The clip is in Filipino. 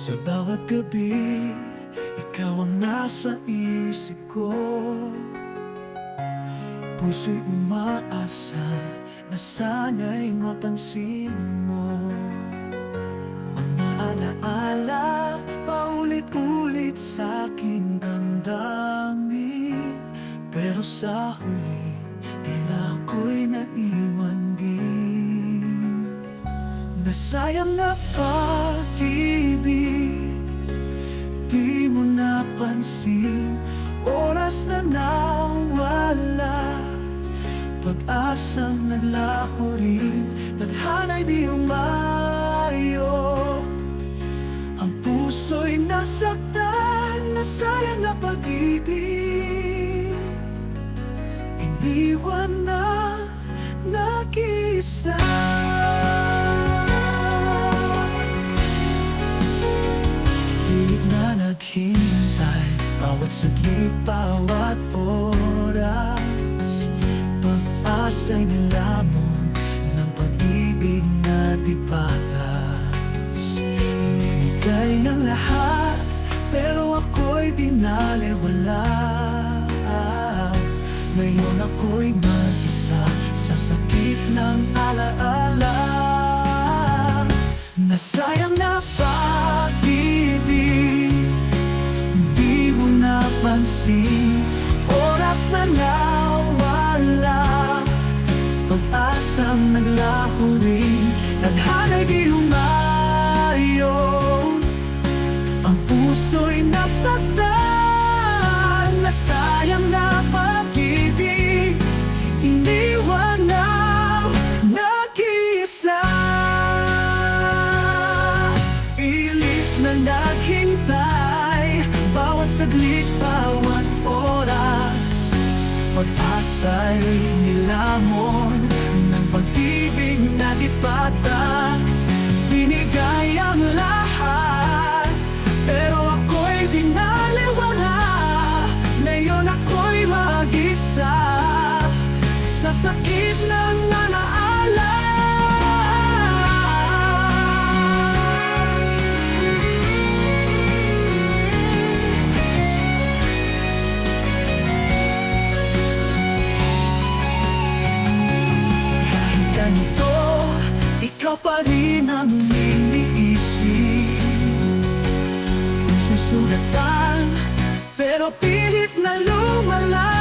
Sa bawat gabi, ikaw ang nasa isip ko. Puso'y umaasa na sana'y mapansin mo. Mga alaala, paulit-ulit sa aking damdamin. Pero sa huli, tila ako'y naiwan din. Nasayang na pag-ibig Di mo napansin Oras na nawala. Pag-asang naglaho rin Tadhana'y di umayo. Ang puso'y nasaktan Nasayang na pag-ibig. Iniwan na nag-isa na naghintay Bawat saglit, bawat oras Pag-asa'y nilamon Ng pag-ibig na di patas Binigay ang lahat Pero ako'y binaliwala Ngayon ako'y mag-isa Sa sakit ng alaala. Nasayang napansin Oras na nawala. Pag-asang naglaho rin. Tadhana'y di umayo Ang puso'y nasaktan Nasayang na pag-ibig. Iniwan na nag-isa Pilit na naghintay. Bawat saglit, bawat Pag-asa'y nilamon Ng pag-ibig na di patas. Binigay ang lahat Pero ako'y binaliwala Ngayon ako'y mag-isa Sa sakit ng alaala Kung susugatan, pero pilit na lumalaban